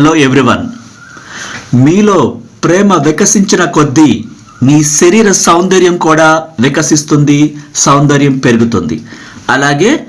Hello everyone. మీలో ప్రేమ వికసించిన కొద్దీ మీ శరీర సౌందర్యం కూడా వికసిస్తుంది సౌందర్యం పెరుగుతుంది. అలాగే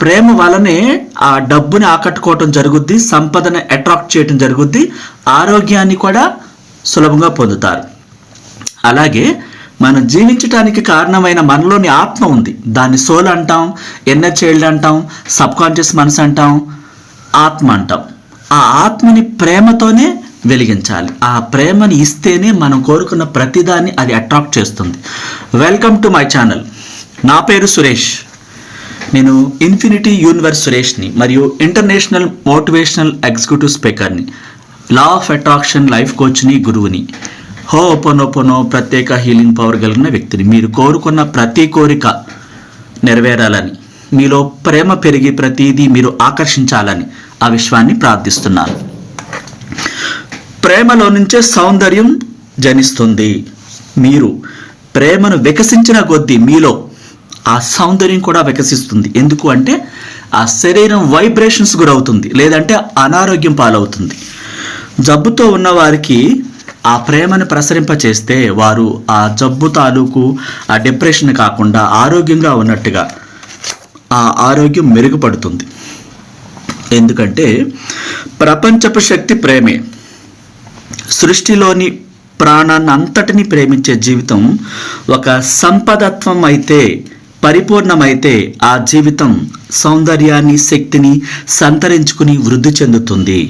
ప్రేమ వలనే ఆ డబ్బుని ఆకట్టుకోవటం జరుగుద్ది సంపదను అట్రాక్ట్ చేయటం జరుగుద్ది ఆరోగ్యాన్ని కూడా సులభంగా పొందుతారు. అలాగే మనం జీవించటానికి కారణమైన మనలోని ఆత్మ ఉంది. దాన్ని సోల్ అంటాం ఎన్నర్ చైల్డ్ అంటాం సబ్ కాన్షియస్ మనసు అంటాం ఆత్మ అంటాం. ఆ ఆత్మని ప్రేమతోనే వెలిగించాలి. ఆ ప్రేమని ఇస్తేనే మనం కోరుకున్న ప్రతిదాన్ని అది అట్రాక్ట్ చేస్తుంది. వెల్కమ్ టు మై ఛానల్ నా పేరు సురేష్. నేను ఇన్ఫినిటీ యూనివర్స్ సురేష్ని మరియు ఇంటర్నేషనల్ మోటివేషనల్ ఎగ్జిక్యూటివ్ స్పీకర్ని లా ఆఫ్ అట్రాక్షన్ లైఫ్ కోచ్ని గురువుని హో ఒపోనోపోనో ప్రత్యేక హీలింగ్ పవర్ కలిగిన వ్యక్తిని మీరు కోరుకున్న ప్రతి కోరిక నెరవేరాలని మీలో ప్రేమ పెరిగి ప్రతిదీ మీరు ఆకర్షించాలని ఆ విశ్వాన్ని ప్రార్థిస్తున్నాను. ప్రేమలో నుంచే సౌందర్యం జనిస్తుంది. మీరు ప్రేమను వికసించిన కొద్దీ మీలో ఆ సౌందర్యం కూడా వికసిస్తుంది. ఎందుకు అంటే ఆ శరీరం వైబ్రేషన్స్ గురవుతుంది. లేదంటే అనారోగ్యం పాలవుతుంది. జబ్బుతో ఉన్న వారికి ఆ ప్రేమను ప్రసరింపచేస్తే వారు ఆ జబ్బు తాలూకు ఆ డిప్రెషన్ కాకుండా ఆరోగ్యంగా ఉన్నట్టుగా ఆ ఆరోగ్యం మెరుగుపడుతుంది. ఎందుకంటే ప్రపంచపు శక్తి ప్రేమే. సృష్టిలోని ప్రాణాన్ని అంతటిని ప్రేమించే జీవితం ఒక సంపదత్వం అయితే పరిపూర్ణమైతే ఆ జీవితం సౌందర్యాన్ని శక్తిని సంతరించుకుని వృద్ధి చెందుతుంది.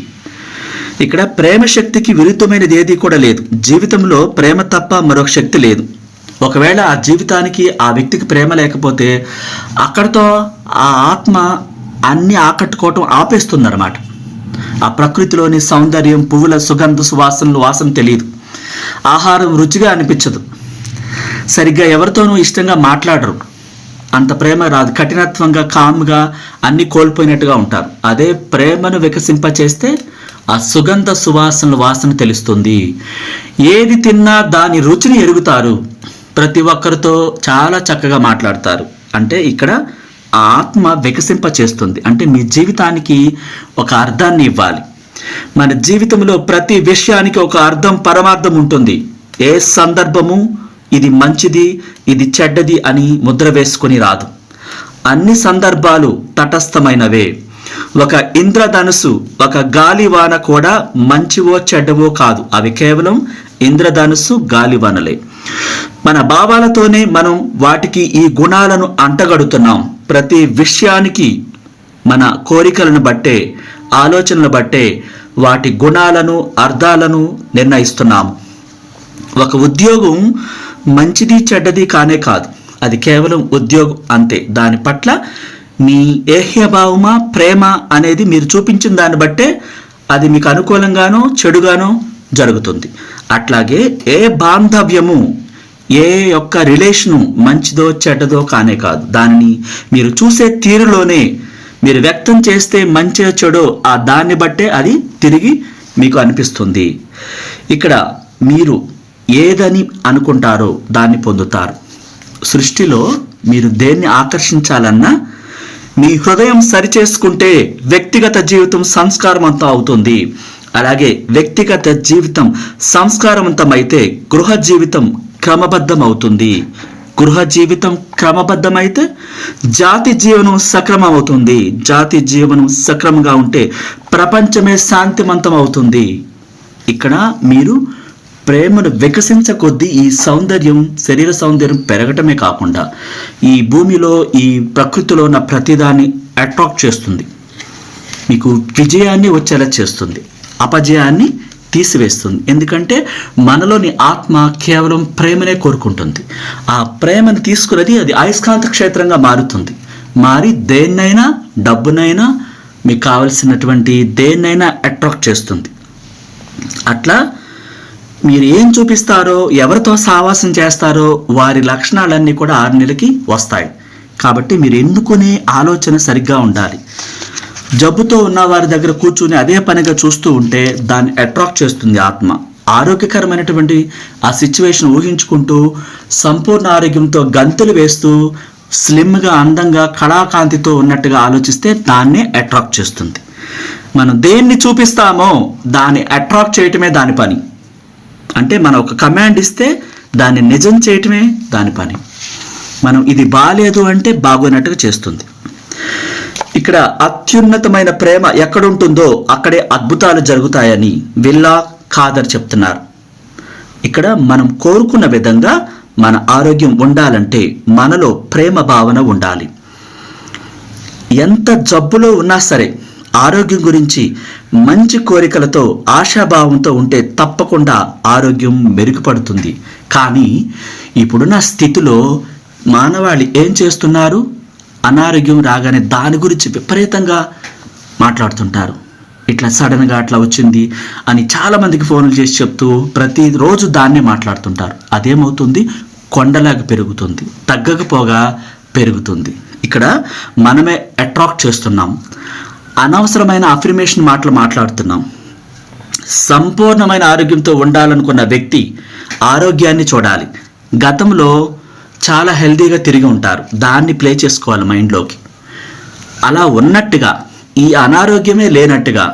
ఇక్కడ ప్రేమ శక్తికి విరుద్ధమైనది ఏది కూడా లేదు. జీవితంలో ప్రేమ తప్ప మరొక శక్తి లేదు. ఒకవేళ ఆ జీవితానికి ఆ వ్యక్తికి ప్రేమ లేకపోతే అక్కడితో ఆ ఆత్మ అన్ని ఆకట్టుకోవటం ఆపేస్తుందన్నమాట. ఆ ప్రకృతిలోని సౌందర్యం పువ్వుల సుగంధ సువాసనలు వాసన తెలియదు. ఆహారం రుచిగా అనిపించదు. సరిగ్గా ఎవరితోనూ ఇష్టంగా మాట్లాడరు. అంత ప్రేమ రాదు. కఠినత్వంగా కామ్గా అన్ని కోల్పోయినట్టుగా ఉంటారు. అదే ప్రేమను వికసింపచేస్తే ఆ సుగంధ సువాసనల వాసన తెలుస్తుంది. ఏది తిన్నా దాని రుచిని ఎరుగుతారు. ప్రతి ఒక్కరితో చాలా చక్కగా మాట్లాడతారు. అంటే ఇక్కడ ఆ ఆత్మ వికసింప చేస్తుంది. అంటే మీ జీవితానికి ఒక అర్థాన్ని ఇవ్వాలి. మన జీవితంలో ప్రతి విషయానికి ఒక అర్థం పరమార్థం ఉంటుంది. ఏ సందర్భము ఇది మంచిది ఇది చెడ్డది అని ముద్ర వేసుకొని రాదు. అన్ని సందర్భాలు తటస్థమైనవే. ఒక ఇంద్రధనుసు ఒక గాలివాన కూడా మంచివో చెడ్డవో కాదు. అవి కేవలం ఇంద్రధనుసు గాలివానలే. మన భావాలతోనే మనం వాటికి ఈ గుణాలను అంటగడుతున్నాం. ప్రతి విషయానికి మన కోరికలను బట్టే ఆలోచనలు బట్టే వాటి గుణాలను అర్థాలను నిర్ణయిస్తున్నాము. ఒక ఉద్యోగం మంచిది చెడ్డది కానే కాదు. అది కేవలం ఉద్యోగం అంతే. దాని పట్ల మీ ఏహ్యభావమా ప్రేమ అనేది మీరు చూపించిన దాన్ని బట్టే అది మీకు అనుకూలంగానో చెడుగానో జరుగుతుంది. అట్లాగే ఏ బాంధవ్యము ఏ యొక్క రిలేషను మంచిదో చెడ్డదో కానే కాదు. దానిని మీరు చూసే తీరులోనే మీరు వ్యక్తం చేస్తే మంచిగా చెడో ఆ దాన్ని బట్టే అది తిరిగి మీకు అనిపిస్తుంది. ఇక్కడ మీరు ఏదని అనుకుంటారో దాన్ని పొందుతారు. సృష్టిలో మీరు దేన్ని ఆకర్షించాలన్నా మీ హృదయం సరిచేసుకుంటే వ్యక్తిగత జీవితం సంస్కారవంతం అవుతుంది. అలాగే వ్యక్తిగత జీవితం సంస్కారవంతమైతే గృహ జీవితం క్రమబద్ధం అవుతుంది గృహ జీవితం క్రమబద్ధమైతే జాతి జీవనం సక్రమం అవుతుంది జాతి జీవనం సక్రమంగా ఉంటే ప్రపంచమే శాంతివంతం అవుతుంది ఇక్కడ మీరు ప్రేమను వికసించ కొద్దీ ఈ సౌందర్యం శరీర సౌందర్యం పెరగటమే కాకుండా ఈ భూమిలో ఈ ప్రకృతిలో ఉన్న ప్రతిదాన్ని అట్రాక్ట్ చేస్తుంది. మీకు విజయాన్ని వచ్చేలా చేస్తుంది. అపజయాన్ని తీసివేస్తుంది. ఎందుకంటే మనలోని ఆత్మ కేవలం ప్రేమనే కోరుకుంటుంది. ఆ ప్రేమను తీసుకున్నది అది అయస్కాంత క్షేత్రంగా మారుతుంది. మారి దేన్నైనా డబ్బునైనా మీకు కావలసినటువంటి దేన్నైనా అట్రాక్ట్ చేస్తుంది. అట్లా మీరు ఏం చూపిస్తారో ఎవరితో సావాసం చేస్తారో వారి లక్షణాలన్నీ కూడా ఆరు నెలలకి వస్తాయి. కాబట్టి మీరు ఎన్నుకునే ఆలోచన సరిగ్గా ఉండాలి. జబ్బుతో ఉన్న వారి దగ్గర కూర్చుని అదే పనిగా చూస్తూ ఉంటే దాన్ని అట్రాక్ట్ చేస్తుంది ఆత్మ. ఆరోగ్యకరమైనటువంటి ఆ సిచ్యువేషన్ ఊహించుకుంటూ సంపూర్ణ ఆరోగ్యంతో గంతులు వేస్తూ స్లిమ్గా అందంగా కళాకాంతితో ఉన్నట్టుగా ఆలోచిస్తే దాన్నే అట్రాక్ట్ చేస్తుంది. మనం దేన్ని చూపిస్తామో దాన్ని అట్రాక్ట్ చేయటమే దాని పని. అంటే మనం ఒక కమాండ్ ఇస్తే దాన్ని నిజం చేయటమే దాని పని. మనం ఇది బాగాలేదు అంటే బాగోనట్టుగా చేస్తుంది. ఇక్కడ అత్యున్నతమైన ప్రేమ ఎక్కడుంటుందో అక్కడే అద్భుతాలు జరుగుతాయని విల్లా ఖాదర్ చెప్తున్నారు. ఇక్కడ మనం కోరుకున్న విధంగా మన ఆరోగ్యం ఉండాలంటే మనలో ప్రేమ భావన ఉండాలి. ఎంత జబ్బులో ఉన్నా సరే ఆరోగ్యం గురించి మంచి కోరికలతో ఆశాభావంతో ఉంటే తప్పకుండా ఆరోగ్యం మెరుగుపడుతుంది. కానీ ఇప్పుడున్న స్థితిలో మానవాళి ఏం చేస్తున్నారు? అనారోగ్యం రాగానే దాని గురించి విపరీతంగా మాట్లాడుతుంటారు. ఇట్లా సడన్గా అట్లా వచ్చింది అని చాలామందికి ఫోన్లు చేసి చెప్తూ ప్రతిరోజు దాన్నే మాట్లాడుతుంటారు. అదేమవుతుంది? కొండలాగా పెరుగుతుంది. తగ్గకపోగా పెరుగుతుంది. ఇక్కడ మనమే అట్రాక్ట్ చేస్తున్నాం. అనవసరమైన అఫర్మేషన్ మాటలు మాట్లాడుతున్నాం. సంపూర్ణమైన ఆరోగ్యంతో ఉండాలనుకున్న వ్యక్తి ఆరోగ్యాన్ని చూడాలి. గతంలో చాలా హెల్తీగా తిరిగి ఉంటారు. దాన్ని ప్లే చేసుకోవాలి మైండ్లోకి. అలా ఉన్నట్టుగా ఈ అనారోగ్యమే లేనట్టుగా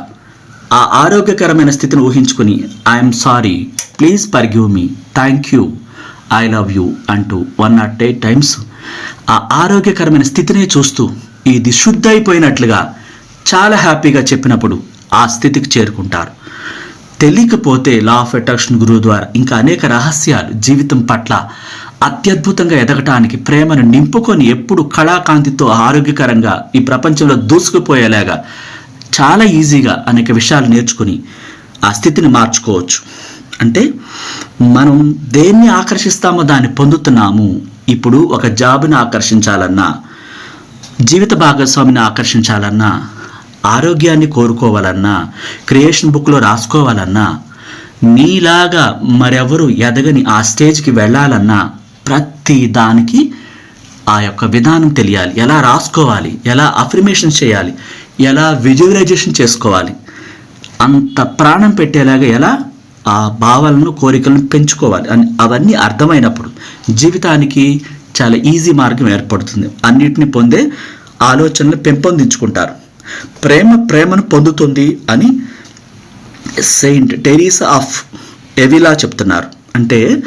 ఆ ఆరోగ్యకరమైన స్థితిని ఊహించుకుని I'm sorry please forgive me thank you I love you అంటూ వన్ నాట్ ఎయిట్ టైమ్స్ ఆ ఆరోగ్యకరమైన స్థితినే చూస్తూ ఇది శుద్ధ అయిపోయినట్లుగా చాలా హ్యాపీగా చెప్పినప్పుడు ఆ స్థితికి చేరుకుంటారు. తెలియకపోతే లా ఆఫ్ అట్రాక్షన్ గురువు ద్వారా ఇంకా అనేక రహస్యాలు జీవితం పట్ల అత్యద్భుతంగా ఎదగటానికి ప్రేమను నింపుకొని ఎప్పుడు కళాకాంతితో ఆరోగ్యకరంగా ఈ ప్రపంచంలో దూసుకుపోయేలాగా చాలా ఈజీగా అనేక విషయాలు నేర్చుకుని ఆ స్థితిని మార్చుకోవచ్చు. అంటే మనం దేన్ని ఆకర్షిస్తామో దాన్ని పొందుతున్నాము. ఇప్పుడు ఒక జాబ్ని ఆకర్షించాలన్నా జీవిత భాగస్వామిని ఆకర్షించాలన్నా ఆరోగ్యాన్ని కోరుకోవాలన్నా క్రియేషన్ బుక్లో రాసుకోవాలన్నా నీలాగా మరెవరు ఎదగని ఆ స్టేజ్కి వెళ్ళాలన్నా ప్రతి దానికి ఆ యొక్క విధానం తెలియాలి. ఎలా రాసుకోవాలి? ఎలా అఫర్మేషన్ చేయాలి? ఎలా విజువలైజేషన్ చేసుకోవాలి? అంత ప్రాణం పెట్టేలాగా ఎలా ఆ భావాలను కోరికలను పెంచుకోవాలి. అని అవన్నీ అర్థమైనప్పుడు జీవితానికి చాలా ఈజీ మార్గం ఏర్పడుతుంది. అన్నిటిని పొందే ఆలోచనలు పెంపొందించుకుంటారు. ప్రేమ ప్రేమను పొందుతుంది అని సెయింట్ టెరీసా ఆఫ్ ఎవిలా చెప్తున్నారు. అంటే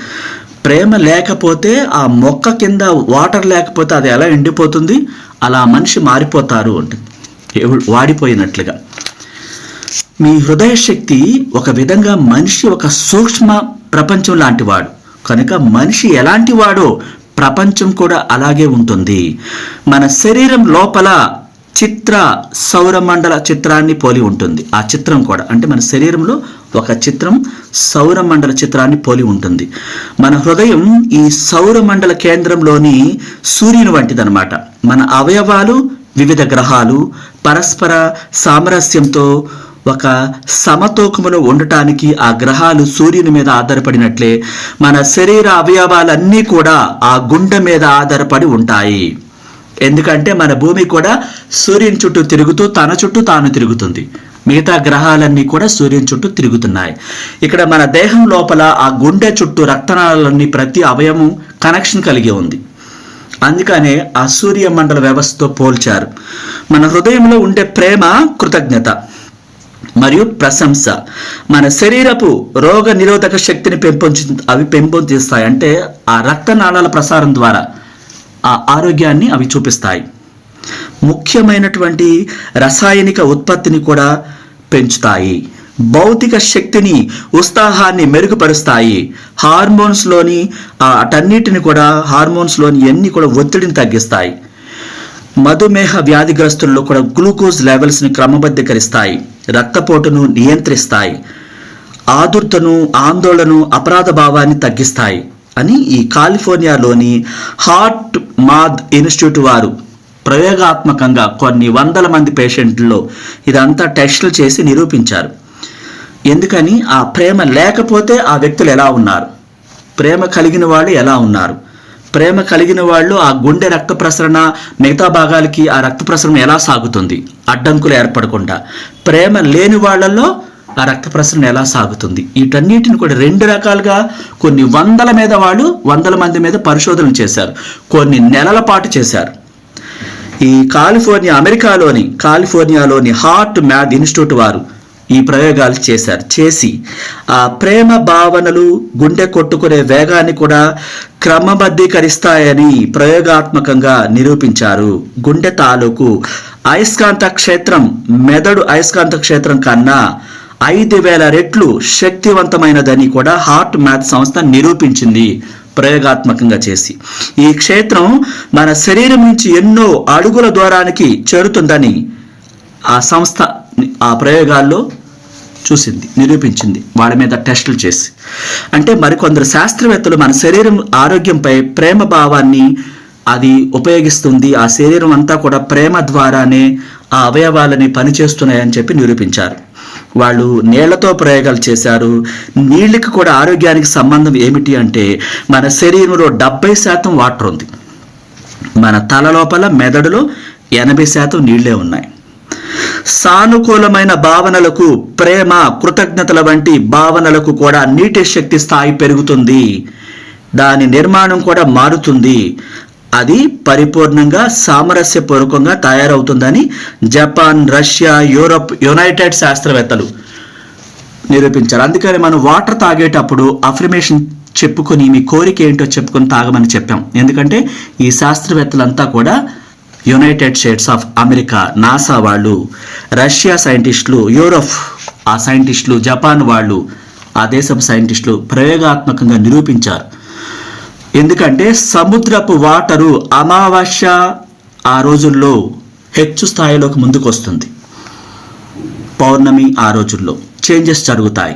ప్రేమ లేకపోతే ఆ మొక్క కింద వాటర్ లేకపోతే అది ఎలా ఎండిపోతుంది? అలా మనిషి మారిపోతారు అంటే వాడిపోయినట్లుగా. మీ హృదయ శక్తి ఒక విధంగా మనిషి ఒక సూక్ష్మ ప్రపంచం లాంటివాడు కనుక మనిషి ఎలాంటి వాడో ప్రపంచం కూడా అలాగే ఉంటుంది. మన శరీరం లోపల చిత్ర సౌరమండల చిత్రాన్ని పోలి ఉంటుంది. ఆ చిత్రం కూడా అంటే మన శరీరంలో ఒక చిత్రం సౌరమండల చిత్రాన్ని పోలి ఉంటుంది. మన హృదయం ఈ సౌరమండల కేంద్రంలోని సూర్యుని వంటిదన్నమాట. మన అవయవాలు వివిధ గ్రహాలు పరస్పర సామరస్యంతో ఒక సమతూకములో ఉండటానికి ఆ గ్రహాలు సూర్యుని మీద ఆధారపడినట్లే మన శరీర అవయవాలన్నీ కూడా ఆ గుండె మీద ఆధారపడి ఉంటాయి. ఎందుకంటే మన భూమి కూడా సూర్యుని చుట్టూ తిరుగుతూ తన చుట్టూ తాను తిరుగుతుంది. మిగతా గ్రహాలన్నీ కూడా సూర్యుని చుట్టూ తిరుగుతున్నాయి. ఇక్కడ మన దేహం లోపల ఆ గుండె చుట్టూ రక్తనాళాలన్నీ ప్రతి అవయవం కనెక్షన్ కలిగి ఉంది. అందుకనే ఆ సూర్య మండల వ్యవస్థతో పోల్చారు. మన హృదయంలో ఉండే ప్రేమ కృతజ్ఞత మరియు ప్రశంస మన శరీరపు రోగ నిరోధక శక్తిని పెంపొంచి అవి పెంపొందిస్తాయి అంటే ఆ రక్తనాళాల ప్రసారం ద్వారా ఆ ఆరోగ్యాన్ని అవి చూపిస్తాయి. ముఖ్యమైనటువంటి రసాయనిక ఉత్పత్తిని కూడా పెంచుతాయి. భౌతిక శక్తిని ఉత్సాహాన్ని మెరుగుపరుస్తాయి. హార్మోన్స్లోని అటన్నిటిని కూడా హార్మోన్స్లోని అన్ని కూడా ఒత్తిడిని తగ్గిస్తాయి. మధుమేహ వ్యాధిగ్రస్తుల్లో కూడా గ్లూకోజ్ లెవెల్స్ని క్రమబద్ధీకరిస్తాయి. రక్తపోటును నియంత్రిస్తాయి. ఆదుర్తను ఆందోళన అపరాధ భావాన్ని తగ్గిస్తాయి అని ఈ కాలిఫోర్నియాలోని హార్ట్ మాద్ ఇన్స్టిట్యూట్ వారు. ప్రయోగాత్మకంగా కొన్ని వందల మంది పేషెంట్లలో ఇదంతా టెస్టులు చేసి నిరూపించారు. ఎందుకని? ఆ ప్రేమ లేకపోతే ఆ వ్యక్తులు ఎలా ఉన్నారు? ప్రేమ కలిగిన వాళ్ళు ఎలా ఉన్నారు? ప్రేమ కలిగిన వాళ్ళు ఆ గుండె రక్త ప్రసరణ మిగతా భాగాలకి ఆ రక్త ప్రసరణ ఎలా సాగుతుంది? అడ్డంకులు ఏర్పడకుండా. ప్రేమ లేని వాళ్ళల్లో ఆ రక్త ప్రసరణ ఎలా సాగుతుంది? వీటన్నిటిని కూడా రెండు రకాలుగా కొన్ని వందల మీద వాళ్ళు వందల మంది మీద పరిశోధనలు చేశారు. కొన్ని నెలల పాటు చేశారు. ఈ కాలిఫోర్నియా అమెరికాలోని కాలిఫోర్నియాలోని హార్ట్ మ్యాథ్ ఇన్స్టిట్యూట్ వారు ఈ ప్రయోగాలు చేశారు. చేసి ఆ ప్రేమ భావనలు గుండె కొట్టుకునే వేగాన్ని కూడా క్రమబద్ధీకరిస్తాయని ప్రయోగాత్మకంగా నిరూపించారు. గుండె తాలూకు అయస్కాంత క్షేత్రం మెదడు అయస్కాంత క్షేత్రం కన్నా ఐదు వేల రెట్లు శక్తివంతమైనదని కూడా హార్ట్ మ్యాథ్ సంస్థ నిరూపించింది ప్రయోగాత్మకంగా చేసి. ఈ క్షేత్రం మన శరీరం నుంచి ఎన్నో అడుగుల దూరానికి చేరుతుందని ఆ సంస్థ ఆ ప్రయోగాల్లో చూసింది నిరూపించింది వాళ్ళ మీద టెస్టులు చేసి. అంటే మరికొందరు శాస్త్రవేత్తలు మన శరీరం ఆరోగ్యంపై ప్రేమ భావాన్ని అది ఉపయోగిస్తుంది ఆ శరీరం అంతా కూడా ప్రేమ ద్వారానే ఆ అవయవాలని పనిచేస్తున్నాయని చెప్పి నిరూపించారు. వాళ్ళు నీళ్ళతో ప్రయోగాలు చేశారు. నీళ్ళకి కూడా ఆరోగ్యానికి సంబంధం ఏమిటి అంటే మన శరీరంలో డెబ్బై శాతం వాటర్ ఉంది. మన తల లోపల మెదడులో ఎనభై శాతం నీళ్ళే ఉన్నాయి. సానుకూలమైన భావనలకు ప్రేమ కృతజ్ఞతల వంటి భావనలకు కూడా నీటి శక్తి స్థాయి పెరుగుతుంది. దాని నిర్మాణం కూడా మారుతుంది. అది పరిపూర్ణంగా సామరస్యపూర్వకంగా తయారవుతుందని జపాన్ రష్యా యూరప్ యునైటెడ్ శాస్త్రవేత్తలు నిరూపించారు. అందుకని మనం వాటర్ తాగేటప్పుడు అఫర్మేషన్ చెప్పుకొని మీ కోరిక ఏంటో చెప్పుకొని తాగమని చెప్పాం. ఎందుకంటే ఈ శాస్త్రవేత్తలంతా కూడా United States of America NASA వాళ్ళు రష్యా సైంటిస్టులు యూరప్ ఆ సైంటిస్టులు జపాన్ వాళ్ళు ఆ దేశపు సైంటిస్టులు ప్రయోగాత్మకంగా నిరూపించారు. ఎందుకంటే సముద్రపు వాటరు అమావాస్య ఆ రోజుల్లో హెచ్చు స్థాయిలోకి ముందుకు వస్తుంది పౌర్ణమి ఆ రోజుల్లో చేంజెస్ జరుగుతాయి.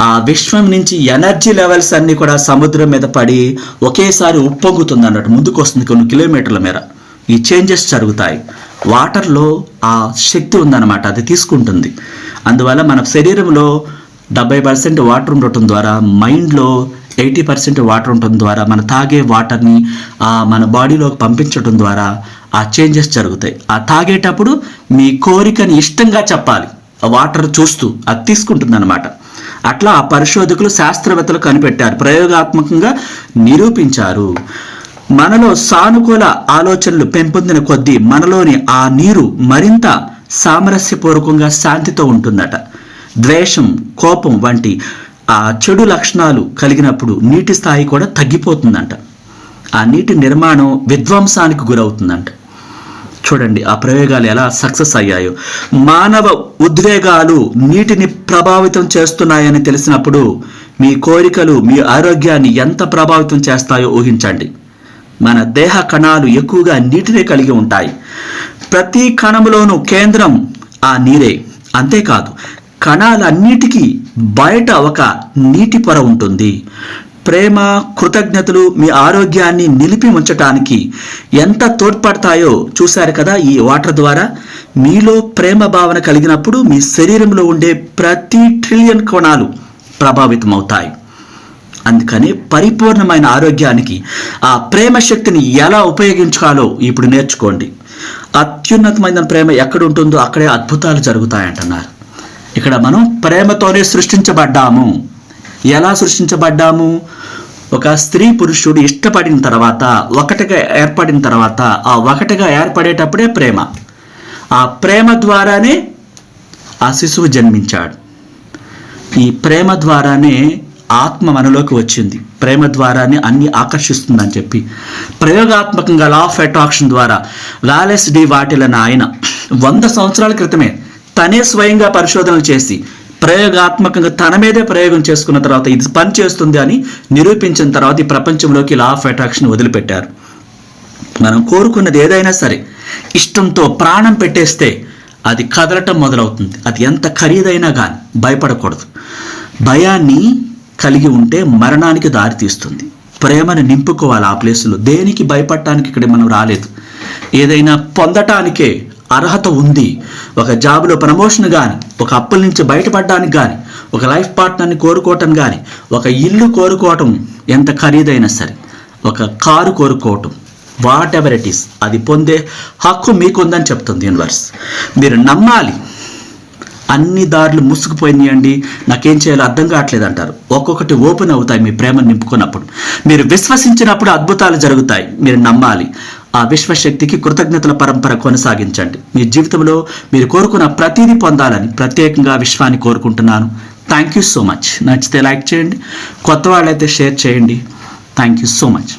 ఆ విశ్వం నుంచి ఎనర్జీ లెవెల్స్ అన్నీ కూడా సముద్రం మీద పడి ఒకేసారి ఉప్పొంగుతుంది అన్నట్టు ముందుకు వస్తుంది కొన్ని కిలోమీటర్ల మేర. ఈ చేంజెస్ జరుగుతాయి. వాటర్లో ఆ శక్తి ఉందన్నమాట అది తీసుకుంటుంది. అందువల్ల మన శరీరంలో డెబ్బై పర్సెంట్ వాటర్ ఉండటం ద్వారా మైండ్లో ఎయిటీ పర్సెంట్ వాటర్ ఉండటం ద్వారా మన తాగే వాటర్ని ఆ మన బాడీలోకి పంపించడం ద్వారా ఆ చేంజెస్ జరుగుతాయి. ఆ తాగేటప్పుడు మీ కోరికని ఇష్టంగా చెప్పాలి. ఆ వాటర్ చూస్తూ అది తీసుకుంటుందన్నమాట. అట్లా ఆ పరిశోధకులు శాస్త్రవేత్తలు కనిపెట్టారు. ప్రయోగాత్మకంగా నిరూపించారు. మనలో సానుకూల ఆలోచనలు పెంపొందిన కొద్దీ మనలోని ఆ నీరు మరింత సామరస్యపూర్వకంగా శాంతితో ఉంటుందట. ద్వేషం కోపం వంటి ఆ చెడు లక్షణాలు కలిగినప్పుడు నీటి స్థాయి కూడా తగ్గిపోతుందంట. ఆ నీటి నిర్మాణం విధ్వంసానికి గురవుతుందంట. చూడండి ఆ ప్రయోగాలు ఎలా సక్సెస్ అయ్యాయో. మానవ ఉద్వేగాలు నీటిని ప్రభావితం చేస్తున్నాయని తెలిసినప్పుడు మీ కోరికలు మీ ఆరోగ్యాన్ని ఎంత ప్రభావితం చేస్తాయో ఊహించండి. మన దేహ కణాలు ఎక్కువగా నీటినే కలిగి ఉంటాయి. ప్రతి కణములోనూ కేంద్రం ఆ నీరే. అంతేకాదు కణాలన్నిటికీ బయట ఒక నీటి పొర ఉంటుంది. ప్రేమ కృతజ్ఞతలు మీ ఆరోగ్యాన్ని నిలిపి ఉంచటానికి ఎంత తోడ్పడతాయో చూశారు కదా ఈ వాటర్ ద్వారా. మీలో ప్రేమ భావన కలిగినప్పుడు మీ శరీరంలో ఉండే ప్రతి ట్రిలియన్ కోణాలు ప్రభావితం అవుతాయి అందుకని పరిపూర్ణమైన ఆరోగ్యానికి ఆ ప్రేమ శక్తిని ఎలా ఉపయోగించాలో ఇప్పుడు నేర్చుకోండి. అత్యున్నతమైన ప్రేమ ఎక్కడ ఉంటుందో అక్కడే అద్భుతాలు జరుగుతాయంటున్నారు. ఇక్కడ మనం ప్రేమతోనే సృష్టించబడ్డాము. ఎలా సృష్టించబడ్డాము? ఒక స్త్రీ పురుషుడు ఇష్టపడిన తర్వాత ఒకటిగా ఏర్పడిన తర్వాత ఆ ఒకటిగా ఏర్పడేటప్పుడే ప్రేమ. ఆ ప్రేమ ద్వారానే ఆ శిశువు జన్మించాడు. ఈ ప్రేమ ద్వారానే ఆత్మ మనలోకి వచ్చింది. ప్రేమ ద్వారానే అన్ని ఆకర్షిస్తుందని చెప్పి. ప్రయోగాత్మకంగా లా ఆఫ్ అట్రాక్షన్ ద్వారా వాలెస్ డి వాటిలన ఆయన వంద సంవత్సరాల క్రితమే తనే స్వయంగా పరిశోధనలు చేసి ప్రయోగాత్మకంగా తన మీదే ప్రయోగం చేసుకున్న తర్వాత ఇది పని చేస్తుంది అని నిరూపించిన తర్వాత ఈ ప్రపంచంలోకి లా ఆఫ్ అట్రాక్షన్ వదిలిపెట్టారు. మనం కోరుకున్నది ఏదైనా సరే ఇష్టంతో ప్రాణం పెట్టేస్తే అది కదలటం మొదలవుతుంది. అది ఎంత ఖరీదైనా కానీ భయపడకూడదు. భయాన్ని కలిగి ఉంటే మరణానికి దారితీస్తుంది ప్రేమను నింపుకోవాలి ఆ ప్లేసులో. దేనికి భయపడటానికి ఇక్కడ మనం రాలేదు. ఏదైనా పొందటానికే అర్హత ఉంది. ఒక జాబ్లో ప్రమోషన్ కానీ ఒక అప్పుల నుంచి బయటపడడానికి కానీ ఒక లైఫ్ పార్ట్నర్ని కోరుకోవటం కానీ ఒక ఇల్లు కోరుకోవటం ఎంత ఖరీదైనా సరే ఒక కారు కోరుకోవటం వాట్ ఎవర్ ఇట్ ఈస్ అది పొందే హక్కు మీకుందని చెప్తుంది యూనివర్స్ మీరు నమ్మాలి. అన్ని దారులు మూసుకుపోయినాయండి నాకేం చేయాలో అర్థం కావట్లేదు అంటారు ఒక్కొక్కటి ఓపెన్ అవుతాయి మీ ప్రేమను నింపుకున్నప్పుడు. మీరు విశ్వసించినప్పుడు అద్భుతాలు జరుగుతాయి. మీరు నమ్మాలి. ఆ విశ్వశక్తికి కృతజ్ఞతల పరంపర కొనసాగించండి. మీ జీవితంలో మీరు కోరుకున్న ప్రతిదీ పొందాలని ప్రత్యేకంగా విశ్వాన్ని కోరుకుంటున్నాను. థ్యాంక్ యూ సో మచ్ నచ్చితే లైక్ చేయండి. కొత్త వాళ్ళైతే షేర్ చేయండి. Thank you so much